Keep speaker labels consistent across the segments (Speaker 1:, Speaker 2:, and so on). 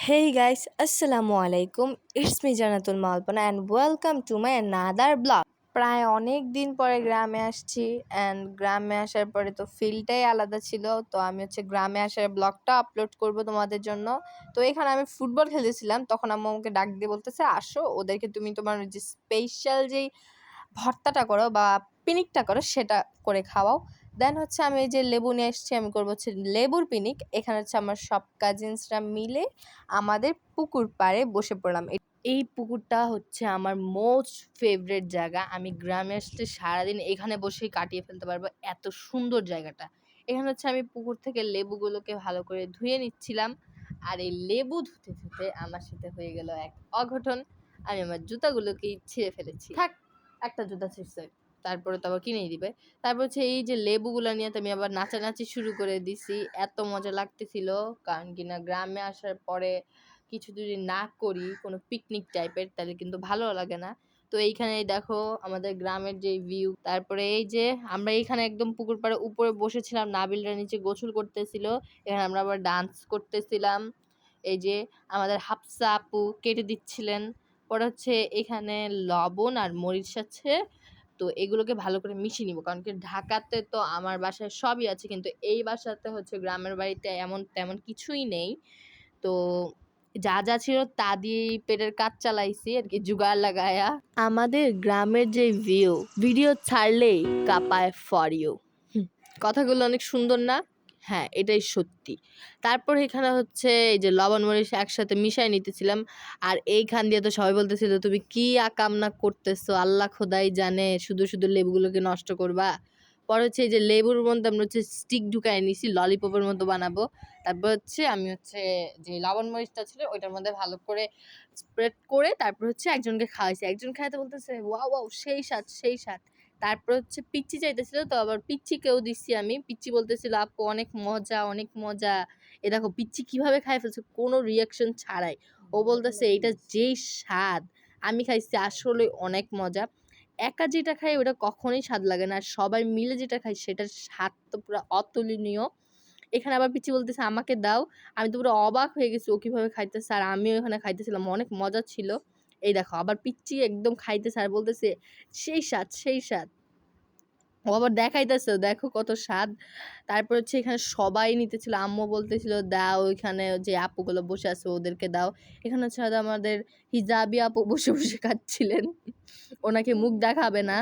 Speaker 1: Hey guys, Assalamu alaikum. It's me Janatul Malpana and welcome to my another blog. প্রায় অনেক দিন পরে গ্রামে আসছি অ্যান্ড গ্রামে আসার পরে তো ফিলটাই আলাদা ছিল তো আমি হচ্ছে গ্রামে আসার ব্লগটা আপলোড করব তোমাদের জন্য তো এখানে আমি ফুটবল খেলেছিলাম তখন আম্মু আমাকে ডাক দিয়ে বলতেছে আসো ওদেরকে তুমি তোমার যে স্পেশাল যেই ভর্তাটা করো বা পিনিকটা করো সেটা করে খাওয়াও দেন হচ্ছে আমি যে লেবু নিয়ে এসেছি, আমি করব হচ্ছে লেবুর পিনিক। এখানে হচ্ছে আমার সব কাজিনসরা মিলে আমাদের পুকুর পাড়ে বসে পড়লাম। এই পুকুরটা হচ্ছে আমার মোস্ট ফেভারেট জায়গা। আমি গ্রামে আসতে সারাদিন এখানে বসেই কাটিয়ে ফেলতে পারব এত সুন্দর জায়গাটা। এখানে হচ্ছে আমি পুকুর থেকে লেবুগুলোকে ভালো করে ধুয়ে নিচ্ছিলাম। আর এই লেবু ধুতে ধুতে আমার সাথে হয়ে গেল এক অঘটন। আমি আমার জুতাগুলোকে ছিঁড়ে ফেলেছি। থাক, একটা জুতা ছিঁড়ছে। তারপরে তো আবার কিনেই দিবে। তারপর হচ্ছে এই যে লেবুগুলো নিয়ে তো আমি আবার নাচানাচি শুরু করে দিছি। এত মজা লাগতেছিল। কারণ কিনা গ্রামে আসার পরে কিছু যদি না করি, কোনো পিকনিক টাইপের তাহলে কিন্তু ভালো লাগে না। তো এইখানে দেখো আমাদের গ্রামের যে ভিউ তারপরে এই যে আমরা এইখানে একদম পুকুর পাড়ে উপরে বসেছিলাম, নাবিলরা নিচে গোসল করতেছিল। এখানে আমরা আবার ডান্স করতেছিলাম। এই যে আমাদের হাফসা আপু কেটে দিচ্ছিলেন। পরে হচ্ছে এখানে লবণ আর মরিচ আছে। তো এগুলোকে ভালো করে মিশিয়ে নিব। কারণ কি ঢাকাতে তো আমার বাসায় সবই আছে, কিন্তু এই বাসাতে হচ্ছে গ্রামের বাড়িতে এমন, তেমন কিছুই নেই। তো যা যা ছিল তা দিয়েই পেটের কাজ চালাইছি আর কি জুগার লাগায়া। আমাদের গ্রামের যে ভিউ ভিডিও ছাড়লেই কাপায় ফর ইউ কথাগুলো অনেক সুন্দর না? হ্যাঁ এটাই সত্যি। তারপর এখানে হচ্ছে এই যে লবণ মরিচ একসাথে মিশাই নিতেছিলাম। আর এইখান দিয়ে তো সবাই বলতেছিল, তুমি কি আকামনা করতেছো? আল্লাহ খোদাই জানে, শুধু শুধু লেবুগুলোকে নষ্ট করবা। পরে হচ্ছে এই যে লেবুর মধ্যে আমরা হচ্ছে স্টিক ঢুকাই নিছি ললিপপের মতো বানাবো। তারপর হচ্ছে আমি হচ্ছে যে লবণ মরিচটা ছিল, ওইটার মধ্যে ভালো করে স্প্রেড করে তারপর হচ্ছে একজনকে খাওয়াইছি। একজন খাইতে বলতেছে, ওয়াও ওয়াও, সেই স্বাদ সেই স্বাদ। তারপর হচ্ছে পিচ্ছি চাইতেছিল তো, আবার পিচ্ছিকেও দিচ্ছি আমি। পিচ্ছি বলতেছিল, আপু, অনেক মজা অনেক মজা। এ দেখো পিচ্ছি কীভাবে খাই ফেলছে? কোনো রিয়াকশন ছাড়াই। ও বলতেছে এটা যেই স্বাদ, আমি খাইছি আসলে অনেক মজা। একা যেটা খাই ওটা কখনোই স্বাদ লাগে না। আর সবাই মিলে যেটা খাই সেটার স্বাদ তো পুরো অতুলনীয়। এখানে আবার পিচ্ছি বলতেছে, আমাকে দাও। আমি তো পুরো অবাক হয়ে গেছি ও কীভাবে খাইতেছে। আর আমিও এখানে খাইতেছিলাম। অনেক মজা ছিল। এই দেখো, আবার পিচ্ছি একদম খাইতেছে আর বলতেছে, সেই স্বাদ সেই স্বাদ। ও আবার দেখাইতেছে, দেখো কত স্বাদ। তারপর হচ্ছে এখানে সবাই নিতেছিল, আম্মু বলতেছিল, দাও এখানে যে আপুগুলো বসে আছে, ওদেরকে দাও। এখানে হচ্ছে আমাদের হিজাবি আপু বসে বসে খাচ্ছিলেন। ওনাকে মুখ দেখাবে না।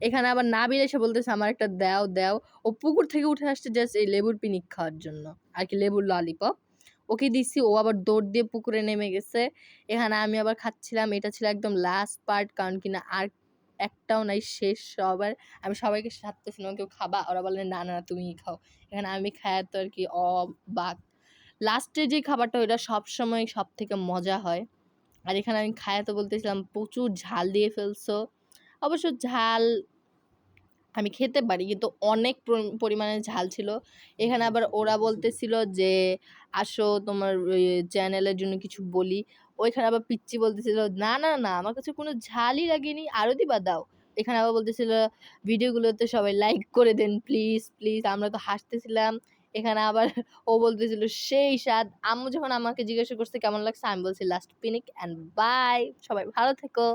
Speaker 1: এখানে আবার নাবিল এসে বলতেছে, আমার একটা দাও দাও। ও পুকুর থেকে উঠে আসছে জাস্ট এই লেবুর পিনিক খাওয়ার জন্য। আর কি লেবুর ললিপপ ওকে দিচ্ছি ও আবার দৌড় দিয়ে পুকুরে নেমে গেছে। এখানে আমি আবার খাচ্ছিলাম, এটা ছিল একদম লাস্ট পার্ট কারণ কিনা আর একটাও নাই, শেষ সবার। আমি সবাইকে সারতেছিলাম কেউ খাবা? ওরা বলে, না না তুমিই খাও। এখানে আমি খায় তো আর কি, অবাক। লাস্টে যে খাবারটা, ওইটা সবসময় সব থেকে মজা হয়। আর এখানে আমি খায় তো বলতেছিলাম, প্রচুর ঝাল দিয়ে ফেলছো। অবশ্য ঝাল আমি খেতে পারি। কিন্তু অনেক পরিমাণে ঝাল ছিল। এখানে আবার ওরা বলতেছিল যে, আসো তোমার চ্যানেলের জন্য কিছু বলি। ওইখানে আবার পিচ্ছি বলতেছিল, না না না, আমার কাছে কোনো ঝালই লাগেনি। আরও দিবা দাও। এখানে আবার বলতেছিল, ভিডিওগুলোতে সবাই লাইক করে দেন প্লিজ প্লিজ আমরা তো হাসতেছিলাম। এখানে আবার ও বলতেছিল, সেই স্বাদ। আম্মু যখন আমাকে জিজ্ঞাসা করছে, কেমন লাগছে? আমি বলছি লাস্ট পিনিক অ্যান্ড বাই সবাই ভালো থেকো।